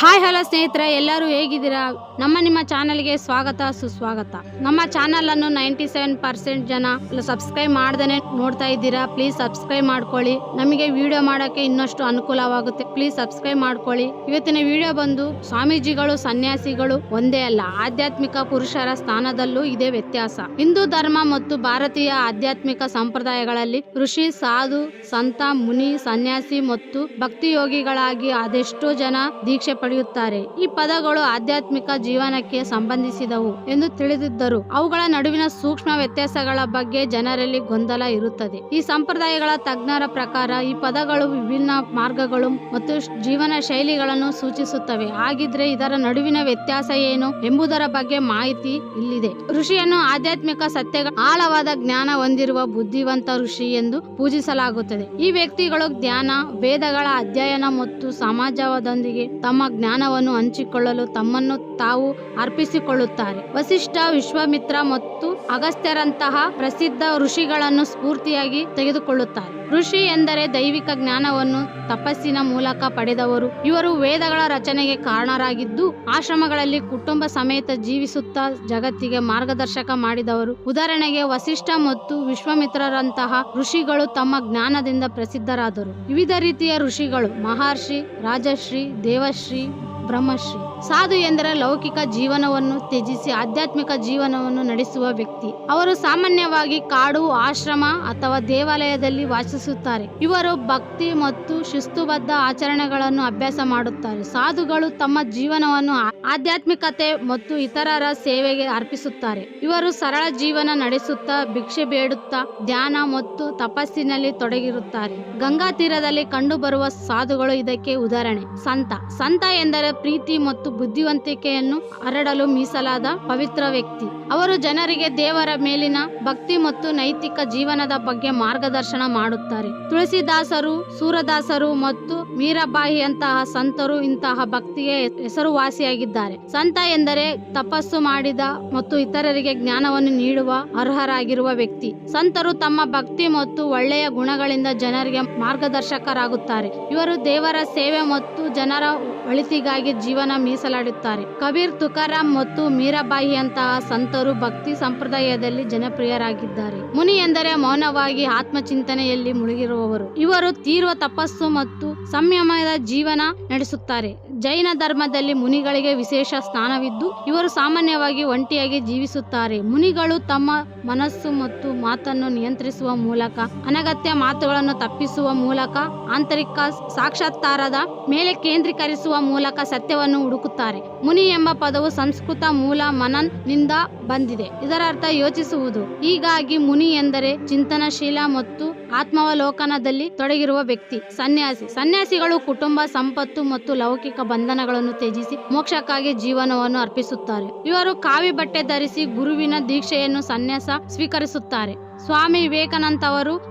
Hi hello ಸ್ನೇಹಿತರೆ, ಎಲ್ಲರೂ ಹೇಗಿದ್ದೀರಾ? ನಮ್ಮ ನಿಮ್ಮ ಚಾನಲ್ಗೆ ಸ್ವಾಗತ, ಸುಸ್ವಾಗತ. ನಮ್ಮ ಚಾನಲನ್ನು ನೈಂಟಿ ಸೆವೆನ್ ಪರ್ಸೆಂಟ್ ಜನ ಸಬ್ಸ್ಕ್ರೈಬ್ ಮಾಡ್ದೇ ನೋಡ್ತಾ ಇದ್ದೀರಾ ಪ್ಲೀಸ್ ಸಬ್ಸ್ಕ್ರೈಬ್ ಮಾಡ್ಕೊಳ್ಳಿ. ನಮಗೆ ವಿಡಿಯೋ ಮಾಡೋಕ್ಕೆ ಇನ್ನಷ್ಟು ಅನುಕೂಲವಾಗುತ್ತೆ ಪ್ಲೀಸ್ ಸಬ್ಸ್ಕ್ರೈಬ್ ಮಾಡ್ಕೊಳ್ಳಿ. ಇವತ್ತಿನ ವಿಡಿಯೋ ಬಂದು ಸ್ವಾಮೀಜಿಗಳು, ಸನ್ಯಾಸಿಗಳು ಒಂದೇ ಅಲ್ಲ, ಆಧ್ಯಾತ್ಮಿಕ ಪುರುಷರ ಸ್ಥಾನದಲ್ಲೂ ಇದೇ ವ್ಯತ್ಯಾಸ. ಹಿಂದೂ ಧರ್ಮ ಮತ್ತು ಭಾರತೀಯ ಆಧ್ಯಾತ್ಮಿಕ ಸಂಪ್ರದಾಯಗಳಲ್ಲಿ ಋಷಿ, ಸಾಧು, ಸಂತ, ಮುನಿ, ಸನ್ಯಾಸಿ ಮತ್ತು ಭಕ್ತಿ ಯೋಗಿಗಳಾಗಿ ಅದೆಷ್ಟೋ ಜನ ದೀಕ್ಷೆ ಪಡೆಯುತ್ತಾರೆ. ಈ ಪದಗಳು ಆಧ್ಯಾತ್ಮಿಕ ಜೀವನಕ್ಕೆ ಸಂಬಂಧಿಸಿದವು ಎಂದು ತಿಳಿದಿದ್ದರು. ಅವುಗಳ ನಡುವಿನ ಸೂಕ್ಷ್ಮ ವ್ಯತ್ಯಾಸಗಳ ಬಗ್ಗೆ ಜನರಲ್ಲಿ ಗೊಂದಲ ಇರುತ್ತದೆ. ಈ ಸಂಪ್ರದಾಯಗಳ ತಜ್ಞರ ಪ್ರಕಾರ ಈ ಪದಗಳು ವಿಭಿನ್ನ ಮಾರ್ಗಗಳು ಮತ್ತು ಜೀವನ ಶೈಲಿಗಳನ್ನು ಸೂಚಿಸುತ್ತವೆ. ಹಾಗಿದ್ರೆ ಇದರ ನಡುವಿನ ವ್ಯತ್ಯಾಸ ಏನು ಎಂಬುದರ ಬಗ್ಗೆ ಮಾಹಿತಿ ಇಲ್ಲಿದೆ. ಋಷಿಯನ್ನು ಆಧ್ಯಾತ್ಮಿಕ ಸತ್ಯಗಳ ಆಳವಾದ ಜ್ಞಾನ ಹೊಂದಿರುವ ಬುದ್ಧಿವಂತ ಋಷಿ ಎಂದು ಪೂಜಿಸಲಾಗುತ್ತದೆ. ಈ ವ್ಯಕ್ತಿಗಳು ಜ್ಞಾನ, ವೇದಗಳ ಅಧ್ಯಯನ ಮತ್ತು ಸಮಾಜದೊಂದಿಗೆ ತಮ್ಮ ಜ್ಞಾನವನ್ನು ಹಂಚಿಕೊಳ್ಳಲು ತಮ್ಮನ್ನು ತಾವು ಅರ್ಪಿಸಿಕೊಳ್ಳುತ್ತಾರೆ. ವಸಿಷ್ಠ ವಿಶ್ವಾಮಿತ್ರ ಮತ್ತು ಅಗಸ್ತ್ಯರಂತಹ ಪ್ರಸಿದ್ಧ ಋಷಿಗಳನ್ನು ಸ್ಫೂರ್ತಿಯಾಗಿ ತೆಗೆದುಕೊಳ್ಳುತ್ತಾರೆ. ಋಷಿ ಎಂದರೆ ದೈವಿಕ ಜ್ಞಾನವನ್ನು ತಪಸ್ಸಿನ ಮೂಲಕ ಪಡೆದವರು. ಇವರು ವೇದಗಳ ರಚನೆಗೆ ಕಾರಣರಾಗಿದ್ದು, ಆಶ್ರಮಗಳಲ್ಲಿ ಕುಟುಂಬ ಸಮೇತ ಜೀವಿಸುತ್ತಾ ಜಗತ್ತಿಗೆ ಮಾರ್ಗದರ್ಶಕ ಮಾಡಿದವರು. ಉದಾಹರಣೆಗೆ ವಸಿಷ್ಠ ಮತ್ತು ವಿಶ್ವಮಿತ್ರರಂತಹ ಋಷಿಗಳು ತಮ್ಮ ಜ್ಞಾನದಿಂದ ಪ್ರಸಿದ್ಧರಾದರು. ವಿವಿಧ ರೀತಿಯ ಋಷಿಗಳು ಮಹರ್ಷಿ, ರಾಜಶ್ರೀ, ದೇವಶ್ರೀ, ಬ್ರಹ್ಮಶ್ರೀ. ಸಾಧು ಎಂದರೆ ಲೌಕಿಕ ಜೀವನವನ್ನು ತ್ಯಜಿಸಿ ಆಧ್ಯಾತ್ಮಿಕ ಜೀವನವನ್ನು ನಡೆಸುವ ವ್ಯಕ್ತಿ. ಅವರು ಸಾಮಾನ್ಯವಾಗಿ ಕಾಡು, ಆಶ್ರಮ ಅಥವಾ ದೇವಾಲಯದಲ್ಲಿ ವಾಸಿಸುತ್ತಾರೆ. ಇವರು ಭಕ್ತಿ ಮತ್ತು ಶಿಸ್ತುಬದ್ಧ ಆಚರಣೆಗಳನ್ನು ಅಭ್ಯಾಸ ಮಾಡುತ್ತಾರೆ. ಸಾಧುಗಳು ತಮ್ಮ ಜೀವನವನ್ನು ಆಧ್ಯಾತ್ಮಿಕತೆ ಮತ್ತು ಇತರರ ಸೇವೆಗೆ ಅರ್ಪಿಸುತ್ತಾರೆ. ಇವರು ಸರಳ ಜೀವನ ನಡೆಸುತ್ತಾ, ಭಿಕ್ಷೆ ಬೇಡುತ್ತಾ, ಧ್ಯಾನ ಮತ್ತು ತಪಸ್ಸಿನಲ್ಲಿ ತೊಡಗಿರುತ್ತಾರೆ. ಗಂಗಾ ತೀರದಲ್ಲಿ ಕಂಡುಬರುವ ಸಾಧುಗಳು ಇದಕ್ಕೆ ಉದಾಹರಣೆ. ಸಂತ. ಸಂತ ಎಂದರೆ ಪ್ರೀತಿ ಮತ್ತು ಬುದ್ಧಿವಂತಿಕೆಯನ್ನು ಹರಡಲು ಮೀಸಲಾದ ಪವಿತ್ರ ವ್ಯಕ್ತಿ. ಅವರು ಜನರಿಗೆ ದೇವರ ಮೇಲಿನ ಭಕ್ತಿ ಮತ್ತು ನೈತಿಕ ಜೀವನದ ಬಗ್ಗೆ ಮಾರ್ಗದರ್ಶನ ಮಾಡುತ್ತಾರೆ. ತುಳಸಿದಾಸರು, ಸೂರದಾಸರು ಮತ್ತು ಮೀರಾಬಾಯಿಯಂತಹ ಸಂತರು ಇಂತಹ ಭಕ್ತಿಗೆ ಹೆಸರುವಾಸಿಯಾಗಿದ್ದಾರೆ. ಸಂತ ಎಂದರೆ ತಪಸ್ಸು ಮಾಡಿದ ಮತ್ತು ಇತರರಿಗೆ ಜ್ಞಾನವನ್ನು ನೀಡುವ ಅರ್ಹರಾಗಿರುವ ವ್ಯಕ್ತಿ. ಸಂತರು ತಮ್ಮ ಭಕ್ತಿ ಮತ್ತು ಒಳ್ಳೆಯ ಗುಣಗಳಿಂದ ಜನರಿಗೆ ಮಾರ್ಗದರ್ಶಕರಾಗುತ್ತಾರೆ. ಇವರು ದೇವರ ಸೇವೆ ಮತ್ತು ಜನರ ಒಳಿತಿಗಾಗಿ ಜೀವನ ಮೀಸಲಾಡುತ್ತಾರೆ. ಕಬೀರ್, ತುಕಾರಾಮ್ ಮತ್ತು ಮೀರಾಬಾಯಿಯಂತಹ ಸಂತರು ಭಕ್ತಿ ಸಂಪ್ರದಾಯದಲ್ಲಿ ಜನಪ್ರಿಯರಾಗಿದ್ದಾರೆ. ಮುನಿ ಎಂದರೆ ಮೌನವಾಗಿ ಆತ್ಮಚಿಂತನೆಯಲ್ಲಿ ಮುಳುಗಿರುವವರು. ಇವರು ತೀರ್ವ ತಪಸ್ಸು ಮತ್ತು ಸಂಯಮದ ಜೀವನ ನಡೆಸುತ್ತಾರೆ. ಜೈನ ಧರ್ಮದಲ್ಲಿ ಮುನಿಗಳಿಗೆ ವಿಶೇಷ ಸ್ಥಾನವಿದ್ದು, ಇವರು ಸಾಮಾನ್ಯವಾಗಿ ಒಂಟಿಯಾಗಿ ಜೀವಿಸುತ್ತಾರೆ. ಮುನಿಗಳು ತಮ್ಮ ಮನಸ್ಸು ಮತ್ತು ಮಾತನ್ನು ನಿಯಂತ್ರಿಸುವ ಮೂಲಕ, ಅನಗತ್ಯ ಮಾತುಗಳನ್ನು ತಪ್ಪಿಸುವ ಮೂಲಕ, ಆಂತರಿಕ ಸಾಕ್ಷಾತ್ಕಾರದ ಮೇಲೆ ಕೇಂದ್ರೀಕರಿಸುವ ಮೂಲಕ ಸತ್ಯವನ್ನು ಹುಡುಕುತ್ತಾರೆ. ಮುನಿ ಎಂಬ ಪದವು ಸಂಸ್ಕೃತ ಮೂಲ ಮನನ್ನಿಂದ ಬಂದಿದೆ. ಇದರ ಅರ್ಥ ಯೋಚಿಸುವುದು, ಹೀಗಾಗಿ ಮುನಿ ಎಂದರೆ ಚಿಂತನಶೀಲ ಮತ್ತು ಆತ್ಮಾವಲೋಕನದಲ್ಲಿ ತೊಡಗಿರುವ ವ್ಯಕ್ತಿ, ಸನ್ಯಾಸಿ. ಸನ್ಯಾಸಿಗಳು ಕುಟುಂಬ, ಸಂಪತ್ತು ಮತ್ತು ಲೌಕಿಕ ಬಂಧನಗಳನ್ನು ತ್ಯಜಿಸಿ ಮೋಕ್ಷಕ್ಕಾಗಿ ಜೀವನವನ್ನು ಅರ್ಪಿಸುತ್ತಾರೆ. ಇವರು ಕಾವಿ ಬಟ್ಟೆ ಧರಿಸಿ ಗುರುವಿನ ದೀಕ್ಷೆಯನ್ನು ಸನ್ಯಾಸ ಸ್ವೀಕರಿಸುತ್ತಾರೆ. ಸ್ವಾಮಿ ವಿವೇಕಾನಂದ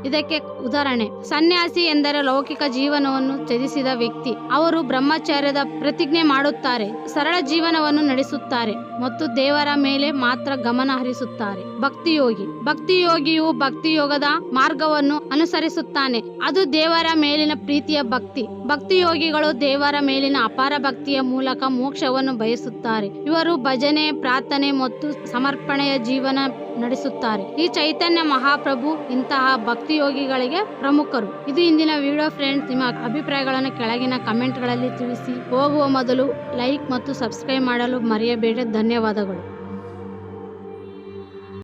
ಇದಕ್ಕೆ ಉದಾಹರಣೆ. ಸನ್ಯಾಸಿ ಎಂದರೆ ಲೌಕಿಕ ಜೀವನವನ್ನು ತ್ಯಜಿಸಿದ ವ್ಯಕ್ತಿ. ಅವರು ಬ್ರಹ್ಮಚಾರ್ಯದ ಪ್ರತಿಜ್ಞೆ ಮಾಡುತ್ತಾರೆ, ಸರಳ ಜೀವನವನ್ನು ನಡೆಸುತ್ತಾರೆ ಮತ್ತು ದೇವರ ಮೇಲೆ ಮಾತ್ರ ಗಮನ ಹರಿಸುತ್ತಾರೆ. ಭಕ್ತಿಯೋಗಿ. ಭಕ್ತಿಯೋಗಿಯು ಭಕ್ತಿಯೋಗದ ಮಾರ್ಗವನ್ನು ಅನುಸರಿಸುತ್ತಾನೆ. ಅದು ದೇವರ ಮೇಲಿನ ಪ್ರೀತಿಯ ಭಕ್ತಿ. ಭಕ್ತಿಯೋಗಿಗಳು ದೇವರ ಮೇಲಿನ ಅಪಾರ ಭಕ್ತಿಯ ಮೂಲಕ ಮೋಕ್ಷವನ್ನು ಬಯಸುತ್ತಾರೆ. ಇವರು ಭಜನೆ, ಪ್ರಾರ್ಥನೆ ಮತ್ತು ಸಮರ್ಪಣೆಯ ಜೀವನ ನಡೆಸುತ್ತಾರೆ. ಈ ಚೈತನ್ಯ ಮಹಾಪ್ರಭು ಇಂತಹ ಭಕ್ತಿಯೋಗಿಗಳಿಗೆ ಪ್ರಮುಖರು. ಇದು ಇಂದಿನ ವಿಡಿಯೋ ಫ್ರೆಂಡ್ಸ್. ನಿಮ್ಮ ಅಭಿಪ್ರಾಯಗಳನ್ನು ಕೆಳಗಿನ ಕಮೆಂಟ್ಗಳಲ್ಲಿ ತಿಳಿಸಿ. ಹೋಗುವ ಮೊದಲು ಲೈಕ್ ಮತ್ತು ಸಬ್ಸ್ಕ್ರೈಬ್ ಮಾಡಲು ಮರೆಯಬೇಡಿ. ಧನ್ಯವಾದಗಳು.